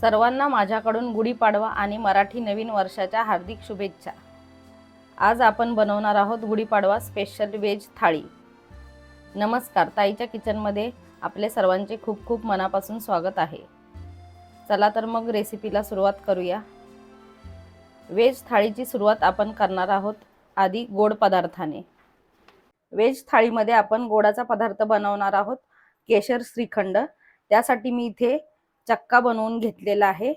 सर्वांना माझ्याकडून गुढीपाडवा आणि मराठी नवीन वर्षाच्या हार्दिक शुभेच्छा. आज आपण बनवणार आहोत गुढीपाडवा स्पेशल वेज थाळी. नमस्कार ताईच्या किचनमध्ये आपले सर्वांचे खूप खूप मनापासून स्वागत आहे. चला तर मग रेसिपीला सुरुवात करूया. वेज थाळीची सुरुवात आपण करणार आहोत आधी गोड पदार्थाने. व्हेज थाळीमध्ये आपण गोडाचा पदार्थ बनवणार आहोत केशर श्रीखंड. त्यासाठी मी इथे चक्का बनवून घेतलेला आहे.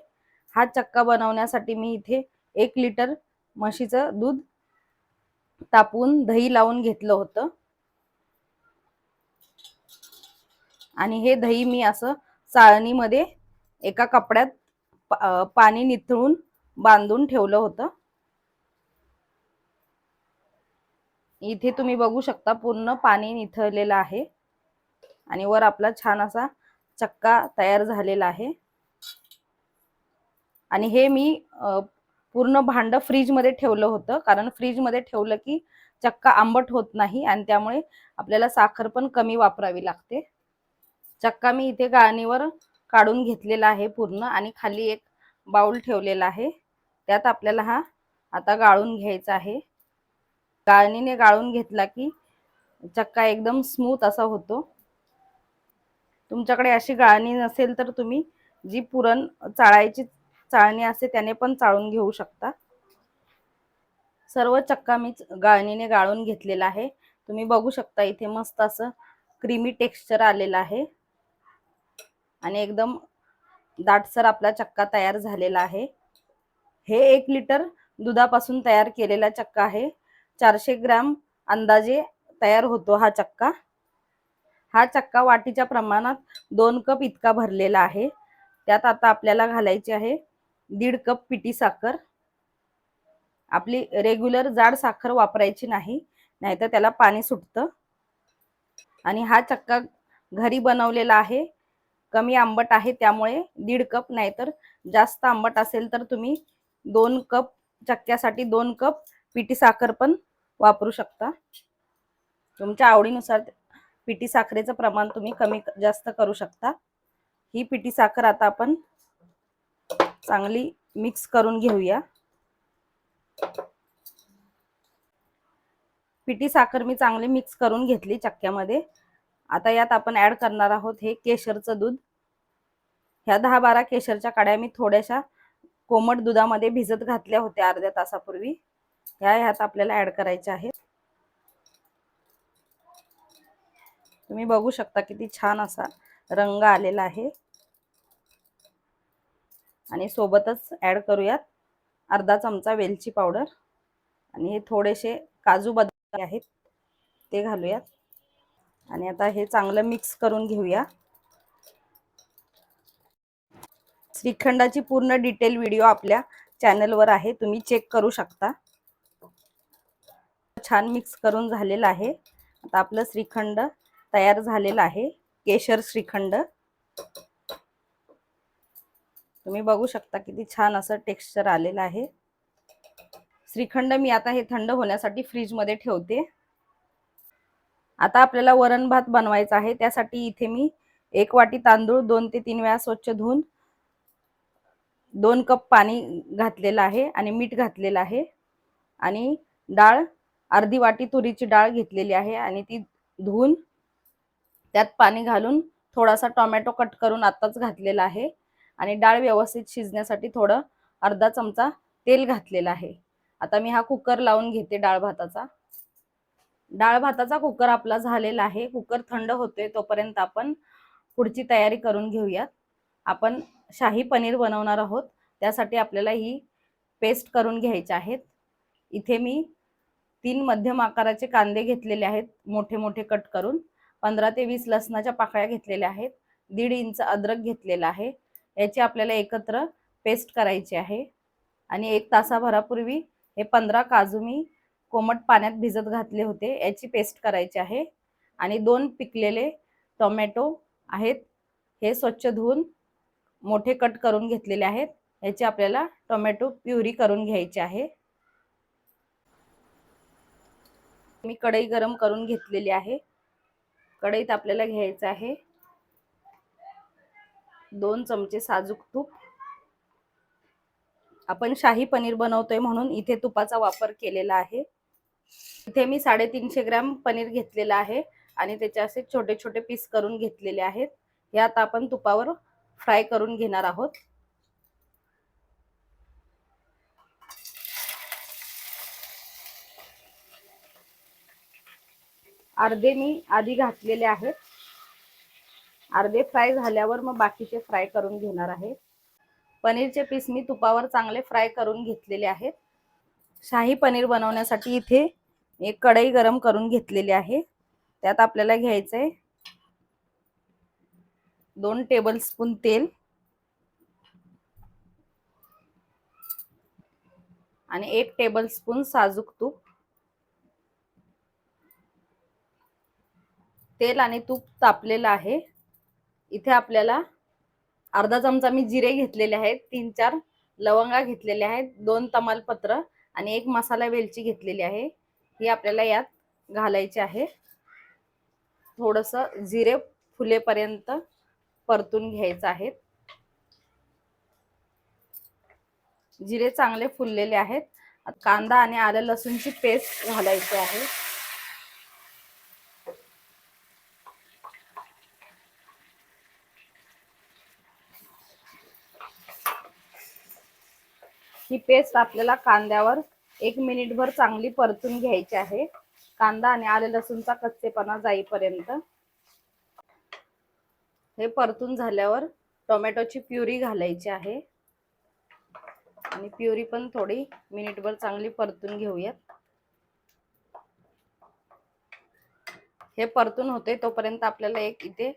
हा चक्का बनवण्यासाठी मी इथे एक लिटर म्हशीचं दूध तापून दही लावून घेतलं होतं. आणि हे दही मी असं चाळणीमध्ये एका कपड्यात पाणी निथळून बांधून ठेवलं होतं. इथे तुम्ही बघू शकता पूर्ण पाणी निथळलेलं आहे. आणि वर आपला छान असा चक्का तयार झालेला आहे. आणि हे मी पूर्ण भांड फ्रीजमध्ये ठेवलं होतं. कारण फ्रीजमध्ये ठेवलं की चक्का आंबट होत नाही आणि त्यामुळे आपल्याला साखर पण कमी वापरावी लागते. चक्का मी इथे गाळणीवर काढून घेतलेला आहे पूर्ण आणि खाली एक बाउल ठेवलेला आहे. त्यात आपल्याला हा आता गाळून घ्यायचा आहे. गाळणीने गाळून घेतला की चक्का एकदम स्मूथ असा होतो. तुमच्याकडे अशी गाळणी नसेल तर तुम्ही जी पुरण चाळायची चाळणी असते त्याने पण चाळून घेऊ शकता. सर्व चक्का मी गाळणीने गाळून घेतलेला आहे. तुम्ही बघू शकता इथे मस्त असं क्रीमी टेक्स्चर आलेलं आहे. आणि एकदम दाटसर आपला चक्का तयार झालेला आहे. हे एक लिटर दुधापासून तयार केलेला चक्का आहे. चारशे ग्रॅम अंदाजे तयार होतो हा चक्का. हा चक्का वाटीच्या प्रमाणात दोन कप इतका भरलेला आहे. त्यात आता आपल्याला घालायची आहे दीड कप पिटी साखर. आपली रेग्युलर जाड साखर वापरायची नाही नाहीतर त्याला पाणी सुटतं. आणि हा चक्का घरी बनवलेला आहे. कमी आंबट आहे त्यामुळे दीड कप नाहीतर जास्त आंबट असेल तर तुम्ही दोन कप चक्क्यासाठी दोन कप पिटी साखर पण वापरू शकता. तुमच्या आवडीनुसार पिठी साखरेचं प्रमाण तुम्ही कमी जास्त करू शकता. ही पिठी साखर आता आपण चांगली मिक्स करून घेऊया. पिठी साखर मी चांगली मिक्स करून घेतली चक्क्यामध्ये. आता यात आपण ऍड करणार आहोत हे केशरचं दूध. ह्या दहा बारा केशरच्या काड्या मी थोड्याशा कोमट दुधामध्ये भिजत घातल्या होत्या अर्ध्या तासापूर्वी. ह्या ह्यात आपल्याला ऍड करायच्या आहेत. तुम्ही बघू शकता किती छान असा रंग आलेला आहे. आणि सोबतच ऍड करूयात अर्धा चमचा वेलची पावडर आणि हे थोडेसे काजू बदाम आहेत ते घालूयात. आणि आता हे चांगलं मिक्स करून घेऊया. श्रीखंडाची पूर्ण डिटेल व्हिडिओ आपल्या चॅनलवर आहे तुम्ही चेक करू शकता. छान मिक्स करून झालेलं आहे. आता आपलं श्रीखंड तयार झालेला आहे. केशर श्रीखंड. तुम्ही बघू शकता किती छान असं टेक्स्चर आलेलं आहे. श्रीखंड मी आता हे थंड होण्यासाठी फ्रीजमध्ये ठेवते. आता आपल्याला वरण भात बनवायचा आहे. त्यासाठी इथे मी एक वाटी तांदूळ दोन ते तीन वेळा स्वच्छ धुवून दोन कप पाणी घातलेलं आहे आणि मीठ घातलेलं आहे. आणि डाळ अर्धी वाटी तुरीची डाळ घेतलेली आहे आणि ती धुवून त्यात पाणी घालून थोडासा टोमॅटो कट करून आत्ताच घातलेला आहे. आणि डाळ व्यवस्थित शिजण्यासाठी थोडं अर्धा चमचा तेल घातलेलं आहे. आता मी हा कुकर लावून घेते डाळ भाताचा. डाळ भाताचा कुकर आपला झालेला आहे. कुकर थंड होतोय तोपर्यंत आपण पुढची तयारी करून घेऊयात. आपण शाही पनीर बनवणार आहोत. त्यासाठी आपल्याला ही पेस्ट करून घ्यायची आहेत. इथे मी तीन मध्यम आकाराचे कांदे घेतलेले आहेत मोठे मोठे कट करून. पंधरा ते वीस लसणाच्या पाकळ्या घेतलेल्या आहेत. दीड इंच अद्रक घेतलेला आहे. याची आपल्याला एकत्र पेस्ट करायची आहे. आणि एक तासाभरापूर्वी हे पंधरा काजू मी कोमट पाण्यात भिजत घातले होते. याची पेस्ट करायची आहे. आणि दोन पिकलेले टोमॅटो आहेत. हे स्वच्छ धुवून मोठे कट करून घेतलेले आहेत. याची आपल्याला टोमॅटो प्युरी करून घ्यायची आहे. मी कढई गरम करून घेतलेली आहे. कढईत आपल्याला घ्यायचं आहे. दोन चमचे साजूक तूप. आपण शाही पनीर बनवतोय म्हणून इथे तुपाचा वापर केलेला आहे. इथे मी साडेतीनशे ग्रॅम पनीर घेतलेलं आहे आणि त्याचे असे छोटे छोटे पीस करून घेतलेले आहेत. हे आता आपण तुपावर फ्राय करून घेणार आहोत. अर्धे मी आधी घातलेले आहेत. अर्धे फ्राय झाल्यावर मग बाकीचे फ्राय करून घेणार आहे. पनीरचे पीस मी तुपावर चांगले फ्राय करून घेतलेले आहेत. शाही पनीर बनवण्यासाठी इथे एक कढई गरम करून घेतलेली आहे. त्यात आपल्याला घ्यायचं आहे दोन टेबल स्पून तेल. आणि एक टेबल स्पून साजूक तूप. तेल आणि तूप तापलेलं आहे. इथे आपल्याला अर्धा चमचा मी जिरे घेतलेले आहेत तीन चार लवंगा घेतलेले आहेत दोन तमालपत्र आणि एक मसाला वेलची घेतलेली आहे. ही आपल्याला यात घालायची आहे. थोडस जिरे फुलेपर्यंत परतून घ्यायचं आहे. जिरे चांगले फुललेले आहेत. कांदा आणि आलं लसूणची पेस्ट घालायची आहे. ही पेस्ट आपल्याला कांद्यावर एक मिनिटभर चांगली परतून घ्यायची आहे. कांदा आणि आले लसूणचा कच्चेपणा जाईपर्यंत. हे परतून झाल्यावर टोमॅटोची प्युरी घालायची आहे. आणि प्युरी पण थोडी मिनिटभर चांगली परतून घेऊयात. हे परतून होते तोपर्यंत आपल्याला एक इथे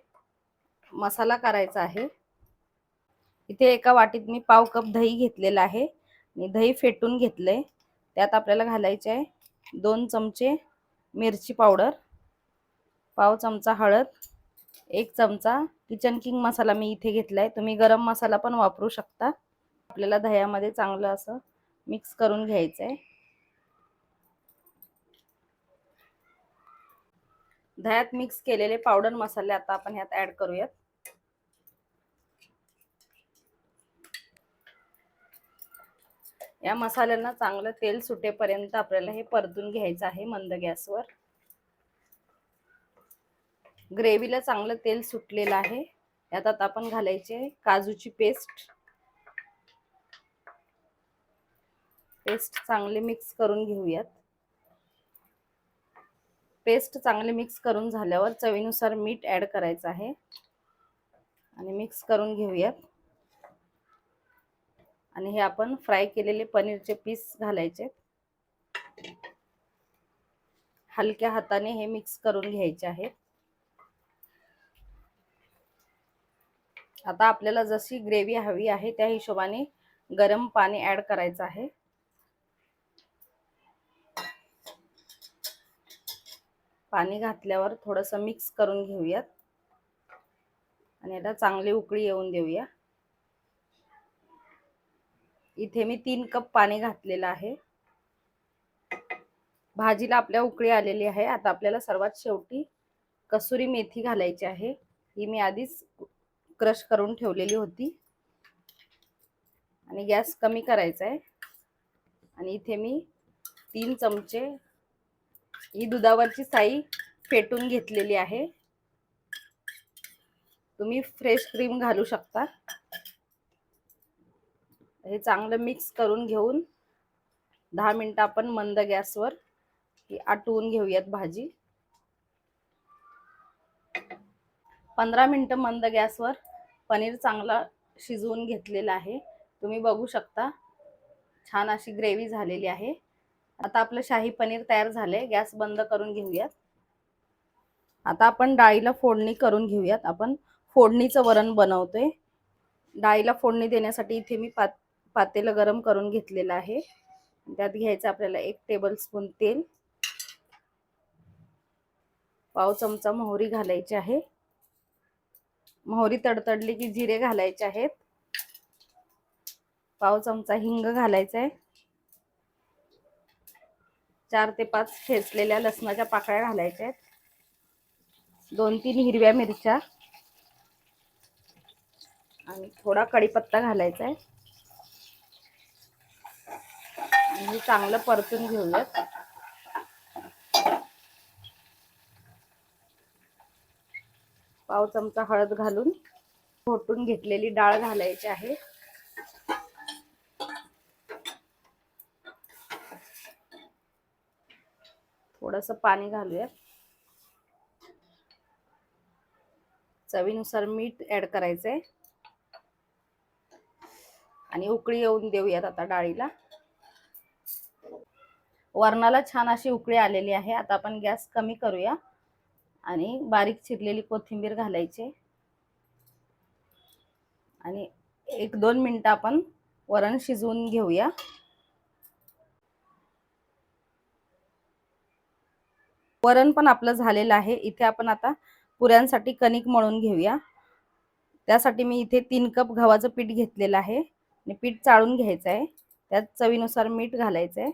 मसाला करायचा आहे. इथे एका वाटीत मी पाव कप दही घेतलेला आहे. मी दही फेटून घेतलंय. त्यात आपल्याला घालायचे आहे दोन चमचे मिरची पावडर पाव चमचा हळद एक चमचा किचन किंग मसाला मी इथे घेतलाय. तुम्ही गरम मसाला पण वापरू शकता. आपल्याला दह्यामध्ये चांगलं असं मिक्स करून घ्यायचं आहे दह्यात मिक्स केलेले पावडर मसाले आता आपण ह्यात ऍड करूयात. या मसाल्यांना चांगलं तेल सुटेपर्यंत आपल्याला हे परतून घ्यायचं आहे मंद गॅसवर. ग्रेव्हीला चांगलं तेल सुटलेलं आहे. यात आता आपण घालायचे काजूची पेस्ट. पेस्ट चांगले मिक्स करून घेऊयात. पेस्ट चांगले मिक्स करून झाल्यावर चवीनुसार मीठ ऍड करायचं आहे. आणि मिक्स करून घेऊयात. आणि हे आपण फ्राय केलेले पनीरचे पीस घालायचे. हलक्या हाताने हे मिक्स करून घ्यायचे आहेत आता आपल्याला जशी ग्रेव्ही हवी आहे त्या हिशोबाने गरम पाणी ऍड करायचं आहे. पाणी घातल्यावर थोडस मिक्स करून घेऊयात. आणि आता चांगली उकळी येऊन देऊया. इथे मी तीन कप पाणी घातलेलं आहे. भाजीला आपल्या उकळी आलेली आहे. आता आपल्याला सर्वात शेवटी कसुरी मेथी घालायची आहे. ही मी आधीच क्रश करून ठेवलेली होती. आणि गॅस कमी करायचा आहे. आणि इथे मी तीन चमचे ही दुधावरची साई फेटून घेतलेली आहे. तुम्ही फ्रेश क्रीम घालू शकता. हे चांगलं मिक्स करून घेऊन दहा मिनटं आपण मंद गॅसवर आटवून घेऊयात भाजी. पंधरा मिनटं मंद गॅसवर पनीर चांगला शिजवून घेतलेला आहे. तुम्ही बघू शकता छान अशी ग्रेव्ही झालेली आहे. आता आपलं शाही पनीर तयार झाले गॅस बंद करून घेऊयात. आता आपण डाळीला फोडणी करून घेऊयात. आपण फोडणीचं वरण बनवतोय. डाळीला फोडणी देण्यासाठी इथे मी पात पातेलं गरम करून घेतलेलं आहे. त्यात घ्यायचं आपल्याला एक टेबल स्पून तेल. पाव चमचा मोहरी घालायची आहे. मोहरी तडतडली की जिरे घालायचे आहेत. पाव चमचा हिंग घालायचा आहे. चार ते पाच ठेचलेल्या लसणाच्या पाकळ्या घालायच्या आहेत. दोन तीन हिरव्या मिरच्या. आणि थोडा कढीपत्ता घालायचा आहे. आणि चांगलं परतून घेऊयात. पाव चमचा हळद घालून घोटून घेतलेली डाळ घालायची आहे. थोडस पाणी घालूया चवीनुसार मीठ ऍड करायचंय. आणि उकळी येऊन देऊयात आता डाळीला. वरणाला छान अशी उकळी आलेली आहे. आता आपण गॅस कमी करूया. आणि बारीक चिरलेली कोथिंबीर घालायची. आणि एक दोन मिनटं आपण वरण शिजवून घेऊया. वरण पण आपलं झालेलं आहे. इथे आपण आता पुऱ्यांसाठी कणिक मळून घेऊया. त्यासाठी मी इथे तीन कप गव्हाचं पीठ घेतलेलं आहे. आणि पीठ चाळून घ्यायचं आहे. त्यात चवीनुसार मीठ घालायचं आहे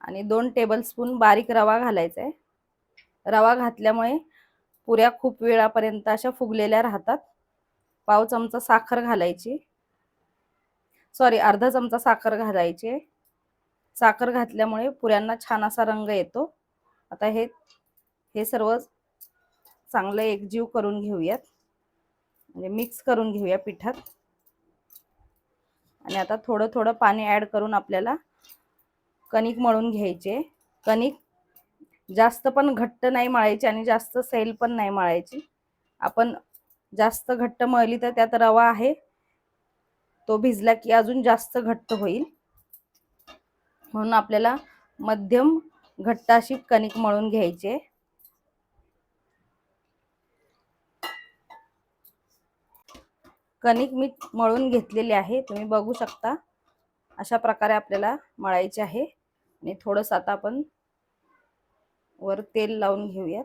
आणि दोन टेबलस्पून बारीक रवा घालायचा आहे रवा घातल्यामुळे पुऱ्या खूप वेळापर्यंत अशा फुगलेल्या राहतात. पाव चमचा साखर घालायची. सॉरी अर्धा चमचा साखर घालायची. साखर घातल्यामुळे पुऱ्यांना छान असा रंग येतो. आता हे हे सर्व चांगलं एकजीव करून घेऊयात. म्हणजे मिक्स करून घेऊया पिठात. आणि आता थोडं थोडं पाणी ॲड करून आपल्याला कणिक मळून घ्यायचे. कणिक जास्त पण घट्ट नाही मळायची आणि जास्त सैल पण नाही मळायची. आपण जास्त घट्ट मळली तर त्यात रवा आहे. तो भिजला की अजून जास्त घट्ट होईल. म्हणून आपल्याला मध्यम घट्ट अशी कणिक मळून घ्यायचे. कणिक मी मळून घेतलेली आहे. तुम्ही बघू शकता. अशा प्रकारे आपल्याला मळायचे आहे. आणि थोडंसं आता आपण वर तेल लावून घेऊयात.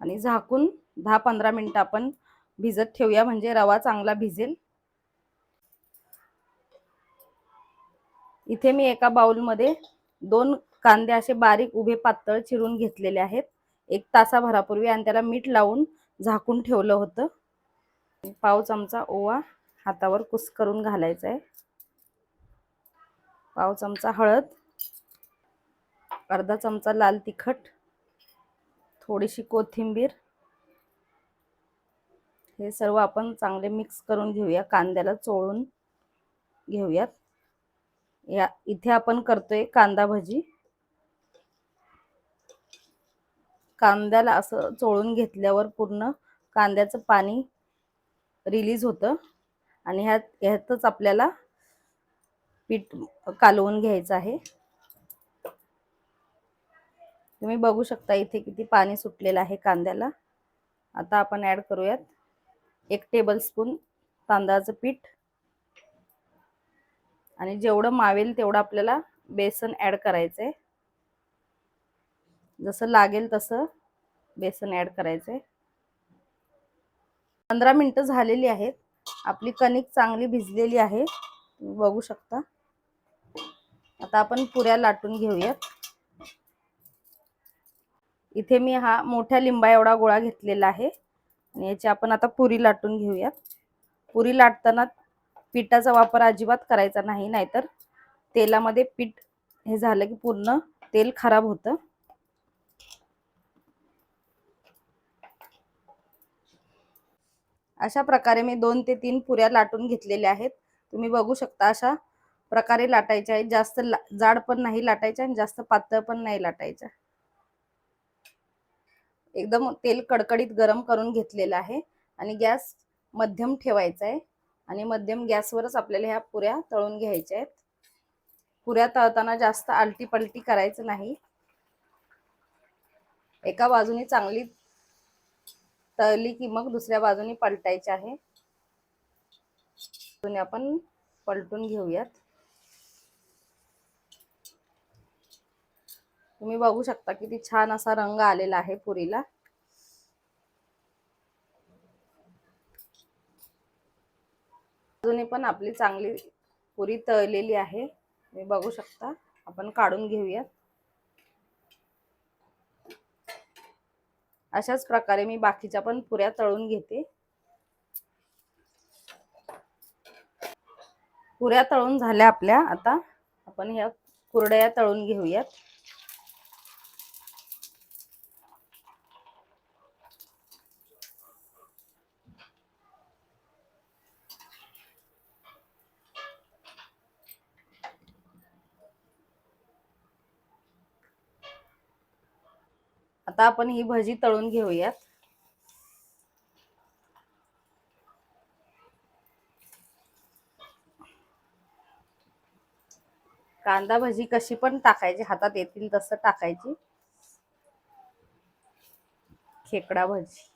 आणि झाकून दहा पंधरा मिनिटं आपण भिजत ठेवूया म्हणजे रवा चांगला भिजेल. इथे मी एका बाउलमध्ये दोन कांदे असे बारीक उभे पातळ चिरून घेतलेले आहेत. एक तासाभरापूर्वी आणि त्याला मीठ लावून झाकून ठेवलं होतं. पाव चमचा ओवा हातावर कुस करून घालायचा आहे पाव चमचा हळद अर्धा चमचा लाल तिखट थोडीशी कोथिंबीर. हे सर्व आपण चांगले मिक्स करून घेऊया कांद्याला चोळून घेऊयात. या इथे आपण करतोय कांदा भजी. कांद्याला असं चोळून घेतल्यावर पूर्ण कांद्याचं पाणी रिलीज होतं. आणि ह्यात ह्यातच आपल्याला पीठ कालवून घ्यायचं आहे. तुम्ही बघू शकता इथे किती पाणी सुटलेलं आहे कांद्याला. आता आपण ऍड करूयात. एक टेबल स्पून तांदळाचं पीठ. आणि जेवढं मावेल तेवढं आपल्याला बेसन ऍड करायचंय. जसं लागेल तसं बेसन ऍड करायचंय. पंधरा मिनिटं झालेली आहेत. आपली कणिक चांगली भिजलेली आहे. तुम्ही बघू शकता. आता आपण पुऱ्या लाटून घेऊयात. इथे मी हा मोठ्या लिंबा एवढा गोळा घेतलेला आहे. आणि याची आपण आता पुरी लाटून घेऊयात. पुरी लाटताना पिठाचा वापर अजिबात करायचा नाही नाहीतर तेलामध्ये पीठ हे झालं की पूर्ण तेल खराब होतं. अशा प्रकारे मी दोन ते तीन पुऱ्या लाटून घेतलेल्या आहेत. तुम्ही बघू शकता अशा प्रकारे लाटायच्या आहेत. जास्त ला जाड पण नाही लाटायच्या आणि जास्त पातळ पण नाही लाटायच्या. एकदम तेल कडकडीत गरम करून घेतलेलं आहे आणि गॅस मध्यम ठेवायचा आहे आणि मध्यम गॅसवरच आपल्याला ह्या पुऱ्या तळून घ्यायच्या आहेत. पुऱ्या तळताना जास्त आलटी पलटी करायचं नाही. एका बाजूने चांगली तळली की मग दुसऱ्या बाजूने पलटायची आहे. आपण पलटून घेऊयात. तुम्ही बघू शकता किती छान असा रंग आलेला आहे पुरीला. अजूनही पण आपली चांगली पुरी तळलेली आहे. तुम्ही बघू शकता. आपण काढून घेऊयात. अशाच प्रकारे मी बाकीच्या पण पुऱ्या तळून घेते. पुऱ्या तळून झाल्या आपल्या. आता आपण ह्या कुरड्या तळून घेऊयात. आता आपण ही भजी तळून घेऊयात. कांदा भजी कशी पण टाकायची हातात येतील तसं टाकायची. खेकडा भजी.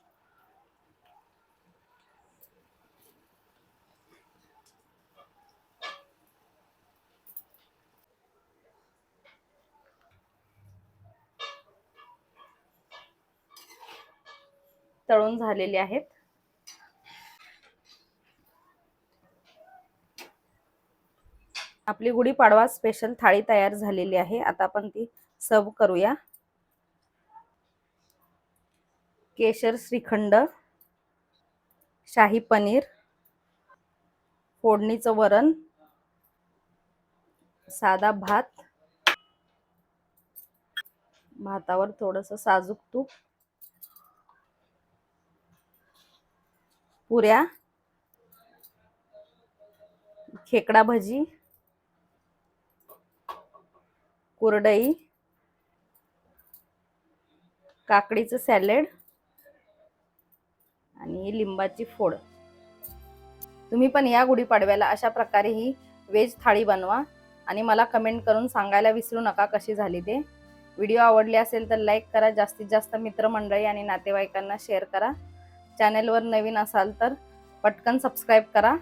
तळून झालेले आहेत. आपली गुढीपाडवा स्पेशल थाळी तयार झालेली आहे. आता आपण ती सर्व करूया. केशर श्रीखंड शाही पनीर फोडणीचं वरण साधा भात भातावर थोडंसं साजूक तूप पुऱ्या खेकडा भजी कुरडई काकडीचं सॅलेड आणि लिंबाची फोड. तुम्ही पण या गुढीपाडव्याला अशा प्रकारे ही वेज थाळी बनवा आणि मला कमेंट करून सांगायला विसरू नका कशी झाली ते. व्हिडिओ आवडले असेल तर लाईक करा जास्तीत जास्त मित्रमंडळी आणि नातेवाईकांना शेअर करा. चॅनेलवर नवीन असाल तर पटकन सबस्क्राईब करा.